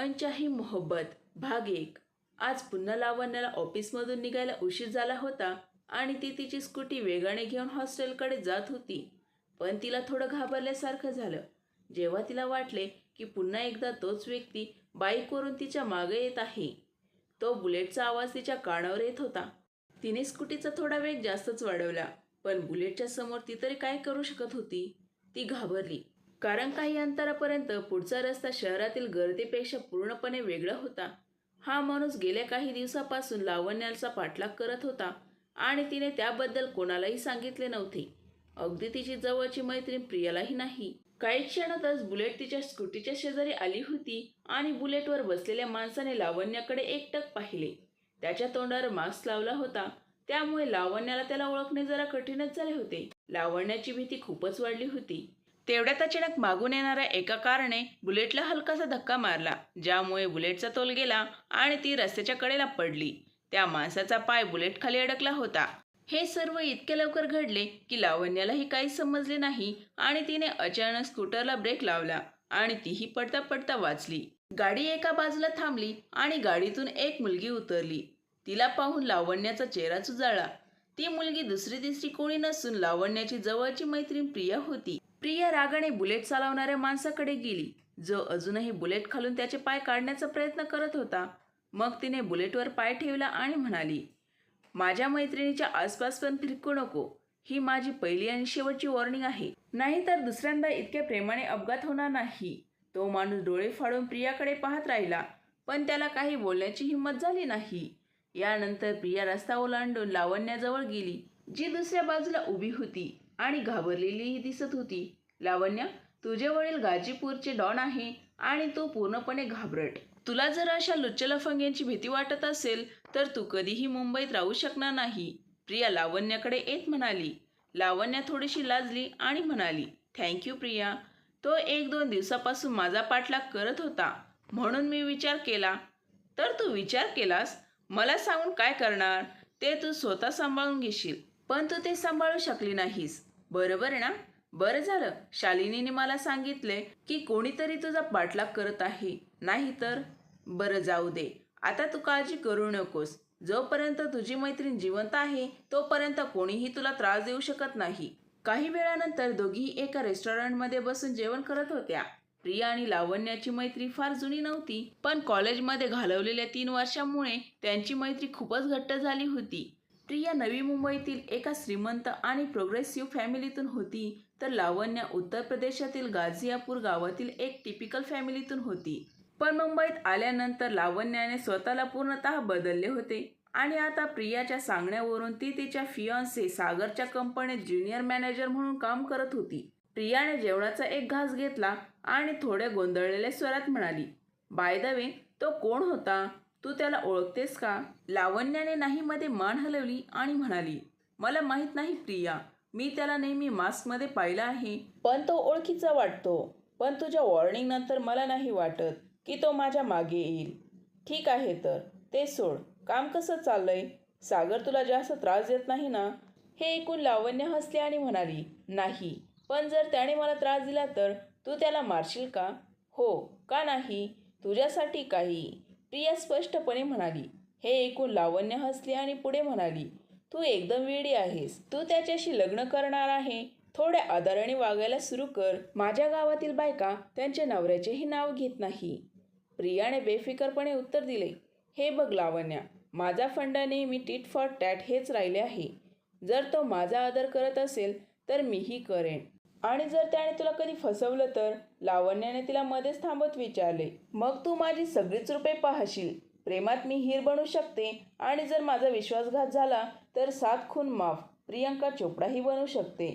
अंचाही मोहब्बत भाग एक. आज पुन्हा लावण्याला ऑफिसमधून निघायला उशीर झाला होता आणि ती तिची स्कूटी वेगाने घेऊन हॉस्टेलकडे जात होती. पण तिला थोडं घाबरल्यासारखं झालं. जेव्हा तिला वाटले की पुन्हा एकदा तोच व्यक्ती बाईकवरून तिच्यामागे येत आहे तो बुलेटचा आवाज तिच्या कानावर येत होता. तिने स्कूटीचा थोडा वेग जास्तच वाढवला पण बुलेटच्या समोर ती तरी काय करू शकत होती? ती घाबरली. कारण काही अंतरापर्यंत पुढचा रस्ता शहरातील गर्दीपेक्षा पूर्णपणे वेगळा होता. हा माणूस गेल्या काही दिवसापासून लावण्याचा पाठलाग करत होता आणि तिने त्याबद्दल कोणालाही सांगितले नव्हते. अगदी तिची जवळची मैत्रीण प्रियालाही नाही. काही क्षणातच बुलेट तिच्या स्कूटीच्या शेजारी आली होती आणि बुलेटवर बसलेल्या माणसाने लावण्याकडे एकटक पाहिले. त्याच्या तोंडावर मास्क लावला होता. त्यामुळे लावण्याला त्याला ओळखणे जरा कठीणच झाले होते. लावण्याची भीती खूपच वाढली होती. तेवढ्यात अचानक मागून येणाऱ्या एका कारने बुलेटला हलकासा धक्का मारला ज्यामुळे बुलेटचा तोल गेला आणि ती रस्त्याच्या कडेला पडली. त्या माणसाचा पाय बुलेट खाली अडकला होता. हे सर्व इतके लवकर घडले की लावण्यालाही काही समजले नाही आणि तिने अचानक स्कूटरला ब्रेक लावला आणि तीही पडता पडता वाचली. गाडी एका बाजूला थांबली आणि गाडीतून एक मुलगी उतरली. तिला पाहून लावण्याचा चेहरा चुजाळला ती मुलगी दुसरी तिसरी कोणी नसून लावण्याची जवळची मैत्रीण प्रिया होती. प्रिया रागाने बुलेट चालवणाऱ्या माणसाकडे गेली. जो अजूनही बुलेट खालून त्याचे पाय काढण्याचा प्रयत्न करत होता. मग तिने बुलेटवर पाय ठेवला आणि म्हणाली माझ्या मैत्रिणीच्या आसपास पण फिरकू नको. ही माझी पहिली आणि शेवटची वॉर्निंग आहे. नाहीतर दुसऱ्यांदा इतक्या प्रेमाने अपघात होणार नाही. तो माणूस डोळे फाडून प्रियाकडे पाहत राहिला पण त्याला काही बोलण्याची हिंमत झाली नाही. यानंतर प्रिया रस्ता ओलांडून लावण्याजवळ गेली जी दुसऱ्या बाजूला उभी होती. आणि घाबरलेलीही दिसत होती. लावण्य तुझे वडील गाजीपूरचे डॉन आहे आणि तू पूर्णपणे घाबरट. तुला जर अशा लुच्चलफंग्यांची भीती वाटत असेल तर तू कधीही मुंबईत राहू शकणार नाही. प्रिया लावण्याकडे येत म्हणाली. लावण्या थोडीशी लाजली आणि म्हणाली थँक्यू प्रिया. तो एक दोन दिवसापासून माझा पाठलाग करत होता. म्हणून मी विचार केला. तर तू विचार केलास? मला सांगून काय करणार? ते तू स्वतः सांभाळून घेशील. पण तू ते सांभाळू शकली नाहीस. बरोबर ना? बरं झालं. शालिनीने मला सांगितले की कोणीतरी तुझा पाठलाग करत आहे. नाही तर? बरं जाऊ दे. आता तू काळजी करू नकोस. जोपर्यंत तुझी मैत्रीण जिवंत आहे तोपर्यंत कोणीही तुला त्रास देऊ शकत नाही. काही वेळानंतर दोघी एका रेस्टॉरंटमध्ये बसून जेवण करत होत्या. प्रिया आणि लावण्याची मैत्री फार जुनी नव्हती पण कॉलेजमध्ये घालवलेल्या तीन वर्षांमुळे त्यांची मैत्री खूपच घट्ट झाली होती. प्रिया नवी मुंबईतील एका श्रीमंत आणि प्रोग्रेसिव्ह फॅमिलीतून होती. तर लावण्या उत्तर प्रदेशातील गाझियापूर गावातील एक टिपिकल फॅमिलीतून होती. पण मुंबईत आल्यानंतर लावण्याने स्वतःला पूर्णतः बदलले होते. आणि आता प्रियाच्या सांगण्यावरून ती तिच्या फियॉन्से सागरच्या कंपनीत ज्युनियर मॅनेजर म्हणून काम करत होती. प्रियाने जेवणाचा एक घास घेतला आणि थोड्या गोंधळलेल्या स्वरात म्हणाली बाय द वे तो कोण होता? तू त्याला ओळखतेस का? लावण्याने नाही मध्ये मान हलवली आणि म्हणाली मला माहीत नाही प्रिया मी त्याला नेहमी मास्कमध्ये पाहिला आहे. पण तो ओळखीचा वाटतो. पण तुझ्या वॉर्निंग नंतर मला नाही वाटत की तो माझ्या मागे येईल. ठीक आहे तर. ते सोड. काम कसं चाललंय? सागर तुला जास्त त्रास देत नाही ना? हे ऐकून लावण्य हसले आणि म्हणाली नाही. पण जर त्याने मला त्रास दिला तर तू त्याला मारशील का? हो. का नाही? तुझ्यासाठी काही. प्रिया स्पष्टपणे म्हणाली हे ऐकून लावण्य हसली आणि पुढे म्हणाली तू एकदम वेडी आहेस. तू त्याच्याशी लग्न करणार आहे. थोड्या आदराने वागायला सुरू कर. माझ्या गावातील बायका त्यांच्या नवऱ्याचेही नाव घेत नाही. प्रियाने बेफिकरपणे उत्तर दिले हे बघ लावण्या माझा फंडा नेहमी टीट फॉर टॅट हेच राहिले आहे. जर तो माझा आदर करत असेल तर मीही करेन. आणि जर त्याने तुला कधी फसवलं तर लावण्याने तिला मध्येच थांबत विचारले मग तू माझी सगळीच रुपये पाहशील. प्रेमात मी हीर बनू शकते आणि जर माझा विश्वासघात झाला तर सात खून माफ. प्रियंका चोपडाही बनू शकते.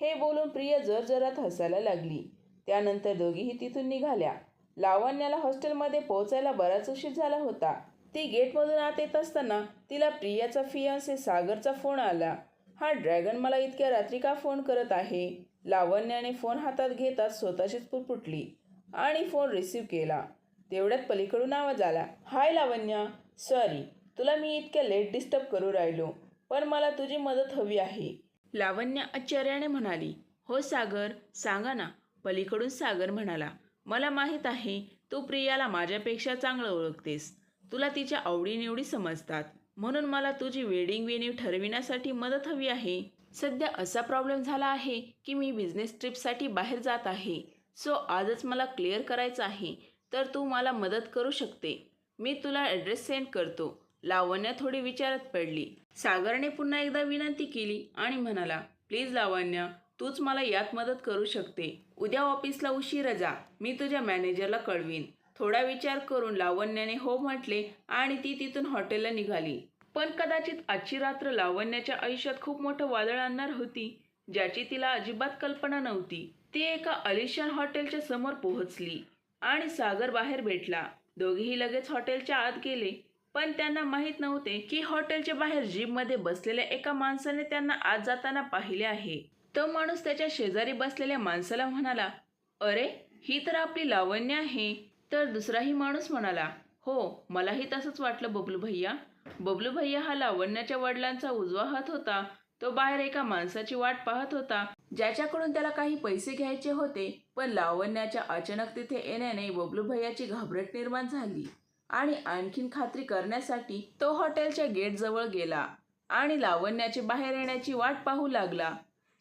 हे बोलून प्रिया जरजरात हसायला लागली. त्यानंतर दोघीही तिथून निघाल्या. लावण्याला हॉस्टेलमध्ये पोहोचायला बराच उशीर झाला होता. ती गेटमधून आत येत असताना तिला प्रियाचा फियांसे सागरचा फोन आला. हा ड्रॅगन मला इतक्या रात्री का फोन करत आहे? लावण्याने फोन हातात घेताच स्वतःशीच पुटपुटली आणि फोन रिसीव केला. तेवढ्यात पलीकडून आवाज आला. हाय लावण्या. सॉरी तुला मी इतक्या लेट डिस्टर्ब करू राहिलो पण मला तुझी मदत हवी आहे. लावण्य आश्चर्याने म्हणाली. हो सागर सांगा ना. पलीकडून सागर म्हणाला. मला माहीत आहे तू प्रियाला माझ्यापेक्षा चांगलं ओळखतेस. तुला तिच्या आवडीनिवडी समजतात. म्हणून मला तुझी वेडिंग वेन्यू ठरविण्यासाठी मदत हवी आहे. सध्या असा प्रॉब्लेम झाला आहे की मी बिझनेस ट्रिपसाठी बाहेर जात आहे. सो आजच मला क्लिअर करायचं आहे. तर तू मला मदत करू शकते. मी तुला ॲड्रेस सेंड करतो. लावण्या थोडी विचारात पडली. सागरने पुन्हा एकदा विनंती केली आणि म्हणाला प्लीज लावण्य तूच मला यात मदत करू शकते. उद्या ऑफिसला उशीर जा. मी तुझ्या मॅनेजरला कळवीन. थोडा विचार करून लावण्याने हो म्हटले आणि ती तिथून हॉटेलला निघाली. पण कदाचित आजची रात्र लावण्याच्या आयुष्यात खूप मोठं वादळ आणणार होती ज्याची तिला अजिबात कल्पना नव्हती. ती एका अलिशान हॉटेलच्या समोर पोहोचली आणि सागर बाहेर भेटला. दोघेही लगेच हॉटेलच्या आत गेले पण त्यांना माहीत नव्हते की हॉटेलच्या बाहेर जीपमध्ये बसलेल्या एका माणसाने त्यांना आत जाताना पाहिले आहे. तो माणूस त्याच्या शेजारी बसलेल्या माणसाला म्हणाला अरे ही तर आपली लावण्य आहे. तर दुसराही माणूस म्हणाला हो मलाही तसंच वाटलं बबलू भैया. बबलू भैया हा लावण्याच्या वडिलांचा उजवा हात होता. तो बाहेर एका माणसाची वाट पाहत होता ज्याच्याकडून त्याला काही पैसे घ्यायचे होते पण लावण्याच्या अचानक तिथे येण्याने बबलू भैयाची घाबरट निर्माण झाली आणि आणखीन खात्री करण्यासाठी तो हॉटेलच्या गेट जवळ गेला आणि लावण्याचे बाहेर येण्याची वाट पाहू लागला.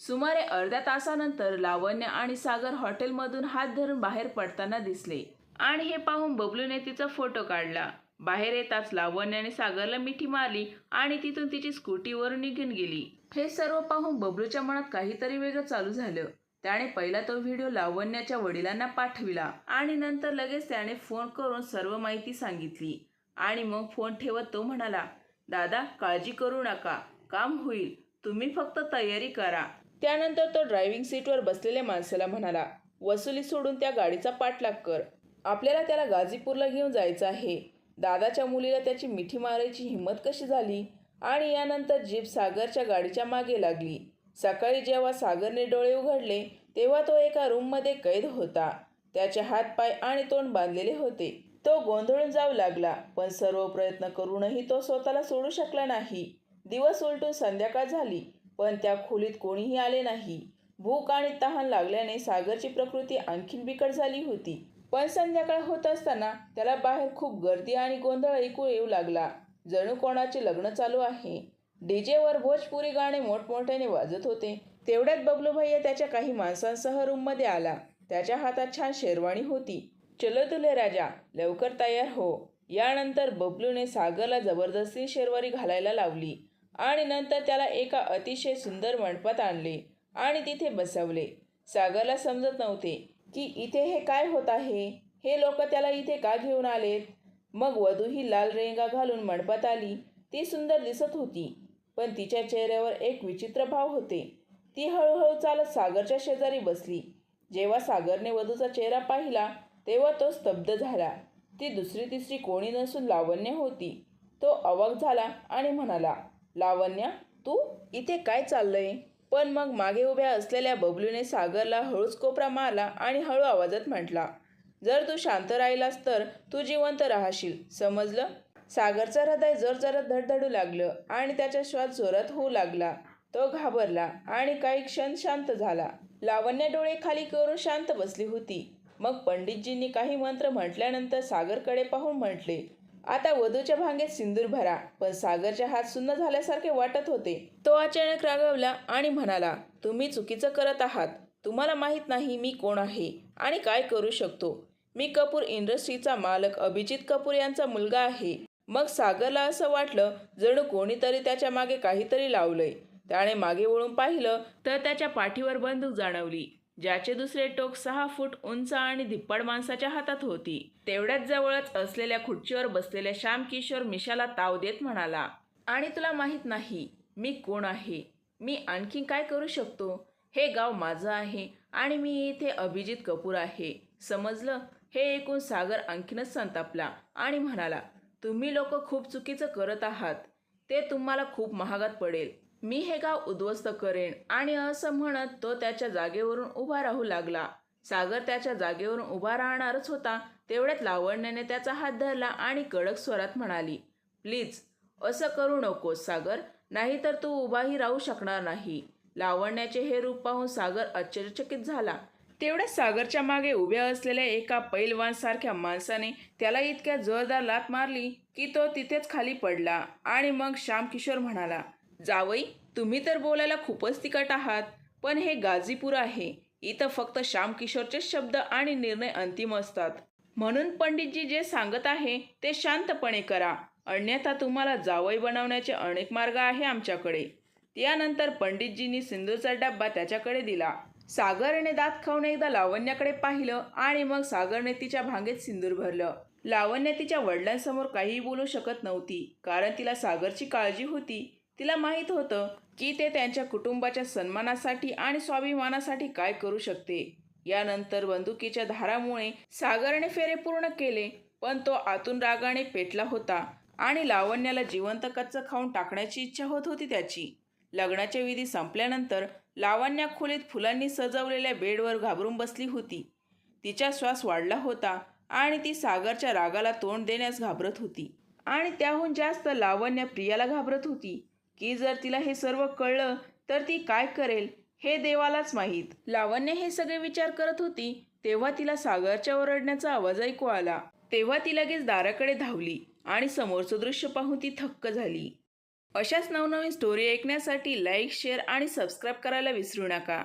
सुमारे अर्ध्या तासानंतर लावण्य आणि सागर हॉटेलमधून हात धरून बाहेर पडताना दिसले. आणि हे पाहून बबलूने तिचा फोटो काढला. बाहेर येताच लावण्याने सागरला मिठी मारली आणि तिथून तिची स्कूटीवर निघून गेली. हे सर्व पाहून बबलूच्या मनात काहीतरी वेगळं चालू झालं. त्याने पहिला तो व्हिडिओ लावण्याच्या वडिलांना पाठविला आणि नंतर लगेच त्याने फोन करून सर्व माहिती सांगितली. आणि मग फोन ठेवत तो म्हणाला दादा काळजी करू नका. काम होईल. तुम्ही फक्त तयारी करा. त्यानंतर तो ड्रायव्हिंग सीटवर बसलेल्या माणसाला म्हणाला वसुली सोडून त्या गाडीचा पाठलाग कर. आपल्याला त्याला गाझीपूरला घेऊन जायचं आहे. दादाच्या मुलीला त्याची मिठी मारायची हिंमत कशी झाली? आणि यानंतर जीप सागरच्या गाडीच्या मागे लागली. सकाळी जेव्हा सागरने डोळे उघडले तेव्हा तो एका रूममध्ये कैद होता. त्याचे हात पाय आणि तोंड बांधलेले होते. तो गोंधळून जाऊ लागला पण सर्व प्रयत्न करूनही तो स्वतःला सोडू शकला नाही. दिवस उलटून संध्याकाळ झाली पण त्या खोलीत कोणीही आले नाही. भूक आणि तहान लागल्याने सागरची प्रकृती आणखीन बिकट झाली होती. पण संध्याकाळ होत असताना त्याला बाहेर खूप गर्दी आणि गोंधळ ऐकू येऊ लागला. जणू कोणाचे लग्न चालू आहे. डीजेवर भोजपुरी गाणे मोठमोठ्याने वाजत होते. तेवढ्यात बबलू भैया त्याच्या काही माणसांसह रूममध्ये आला. त्याच्या हातात छान शेरवाणी होती. चलो तुले राजा लवकर तयार हो. यानंतर बबलूने सागरला जबरदस्ती शेरवारी घालायला लावली आणि नंतर त्याला एका अतिशय सुंदर मंडपात आणले आणि तिथे बसवले. सागरला समजत नव्हते की इथे हे काय होत आहे? हे लोक त्याला इथे का घेऊन आलेत? मग वधू ही लाल रेंगा घालून मंडपात आली. ती सुंदर दिसत होती पण तिच्या चेहऱ्यावर एक विचित्र भाव होते. ती हळूहळू चालत सागरच्या शेजारी बसली. जेव्हा सागरने वधूचा चेहरा पाहिला तेव्हा तो स्तब्ध झाला. ती दुसरी तिसरी कोणी नसून लावण्य होती. तो अवाक झाला आणि म्हणाला लावण्य तू इथे काय चाललंय? पण मग मागे उभ्या असलेल्या बबलूने सागरला हळूच कोपरा मारला आणि हळू आवाजात म्हटला जर तू शांत राहिलास तर तू जिवंत राहशील समजलं सागरचं हृदय जोरजोरात धडधडू लागलं आणि त्याचा श्वास जोरात होऊ लागला. तो घाबरला आणि काही क्षण शांत झाला. लावण्य डोळे खाली करून शांत बसली होती. मग पंडितजींनी काही मंत्र म्हटल्यानंतर सागरकडे पाहून म्हटले आता वधूच्या भांगेत सिंदूर भरा पण सागरचे हात सुन्न झाल्यासारखे वाटत होते. तो अचानक रागवला आणि म्हणाला तुम्ही चुकीचं करत आहात. तुम्हाला माहीत नाही मी कोण आहे आणि काय करू शकतो. मी कपूर इंडस्ट्रीचा मालक अभिजित कपूर यांचा मुलगा आहे. मग सागरला असं वाटलं जणू कोणीतरी त्याच्यामागे काहीतरी लावलंय. त्याने मागे वळून पाहिलं तर त्याच्या पाठीवर बंदूक जाणवली. ज्याचे दुसरे टोक सहा फूट उंच आणि धिप्पाड माणसाच्या हातात होती. तेवढ्याच जवळच असलेल्या खुर्चीवर बसलेल्या श्याम किशोर मिशाला ताव देत म्हणाला आणि तुला माहीत नाही मी कोण आहे? मी आणखी काय करू शकतो? हे गाव माझं आहे आणि मी इथे अभिजित कपूर आहे. समजलं हे ऐकून सागर आणखीनच संतापला आणि म्हणाला तुम्ही लोक खूप चुकीचं करत आहात. ते तुम्हाला खूप महागात पडेल. मी हे गाव उद्ध्वस्त करेन आणि असं म्हणत तो त्याच्या जागेवरून उभा राहू लागला. सागर त्याच्या जागेवरून उभा राहणारच होता. तेवढ्यात लावण्याने त्याचा हात धरला आणि कडक स्वरात म्हणाली प्लीज असं करू नकोस सागर नाहीतर तू उभाही राहू शकणार नाही. लावण्याचे हे रूप पाहून सागर आश्चर्यचकित झाला. तेवढ्या सागरच्या मागे उभ्या असलेल्या एका पैलवानसारख्या माणसाने त्याला इतक्या जोरदार लात मारली की तो तिथेच खाली पडला आणि मग श्यामकिशोर म्हणाला जावई तुम्ही तर बोलायला खूपच तिकट आहात पण हे गाझीपूर आहे. इथं फक्त श्यामकिशोरचे शब्द आणि निर्णय अंतिम असतात. म्हणून पंडितजी जे सांगत आहे ते शांतपणे करा. अन्यथा तुम्हाला जावई बनवण्याचे अनेक मार्ग आहे आमच्याकडे. त्यानंतर पंडितजींनी सिंदूरचा डब्बा त्याच्याकडे दिला. सागरने दात खाऊन एकदा लावण्याकडे पाहिलं आणि मग सागरने तिच्या भांगेत सिंदूर भरलं. लावण्य तिच्या वडिलांसमोर काहीही बोलू शकत नव्हती कारण तिला सागरची काळजी होती. तिला माहीत होतं की ते त्यांच्या कुटुंबाच्या सन्मानासाठी आणि स्वाभिमानासाठी काय करू शकते. यानंतर बंदुकीच्या धारामुळे सागरने फेरे पूर्ण केले पण तो आतून रागाने पेटला होता आणि लावण्याला जिवंत कच्चं खाऊन टाकण्याची इच्छा होत होती त्याची. लग्नाच्या विधी संपल्यानंतर लावण्या खोलीत फुलांनी सजवलेल्या बेडवर घाबरून बसली होती. तिचा श्वास वाढला होता आणि ती सागरच्या रागाला तोंड देण्यास घाबरत होती. आणि त्याहून जास्त लावण्य प्रियाला घाबरत होती. की जर तिला हे सर्व कळलं तर ती काय करेल हे देवालाच माहीत. लावण्य हे सगळे विचार करत होती तेव्हा तिला सागरच्या ओरडण्याचा आवाज ऐकू आला. तेव्हा ती लगेच दाराकडे धावली आणि समोरचं दृश्य पाहून ती थक्क झाली. अशाच नवनवीन स्टोरी ऐकण्यासाठी लाईक शेअर आणि सबस्क्राईब करायला विसरू नका.